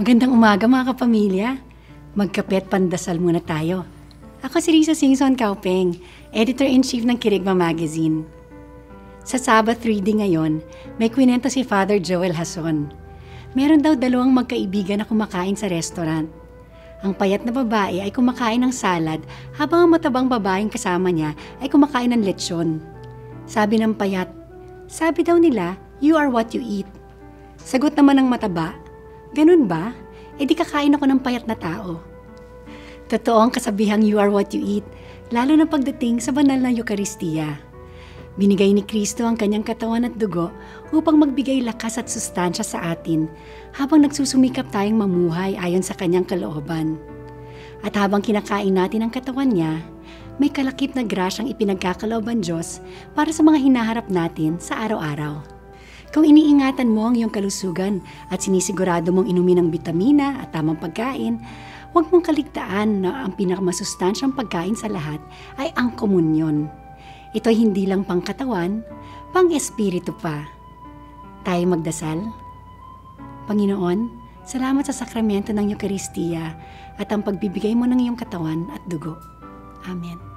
Magandang umaga mga kapamilya. Magkape at pandasal muna tayo. Ako si Risa Singson Kaupeng, Editor-in-Chief ng Kirigma Magazine. Sa Sabbath reading ngayon, may kwento si Father Joel Hason. Meron daw dalawang magkaibigan na kumakain sa restaurant. Ang payat na babae ay kumakain ng salad habang ang matabang babaeng kasama niya ay kumakain ng lechon. Sabi ng payat, sabi daw nila, you are what you eat. Sagot naman ng mataba, ganun ba? E di kakain ako ng payat na tao. Totoo ang kasabihang you are what you eat, lalo na pagdating sa banal na Eukaristiya. Binigay ni Kristo ang kanyang katawan at dugo upang magbigay lakas at sustansya sa atin habang nagsusumikap tayong mamuhay ayon sa kanyang kalooban. At habang kinakain natin ang katawan niya, may kalakip na grasyang ipinagkakalooban Diyos para sa mga hinaharap natin sa araw-araw. Kung iniingatan mo ang iyong kalusugan at sinisigurado mong inumin ng bitamina at tamang pagkain, huwag mong kaligtaan na ang pinakamasustansyang pagkain sa lahat ay ang komunyon. Ito'y hindi lang pangkatawan, pang-espiritu pa. Tayo magdasal? Panginoon, salamat sa sakramento ng Eukaristiya at ang pagbibigay mo ng iyong katawan at dugo. Amen.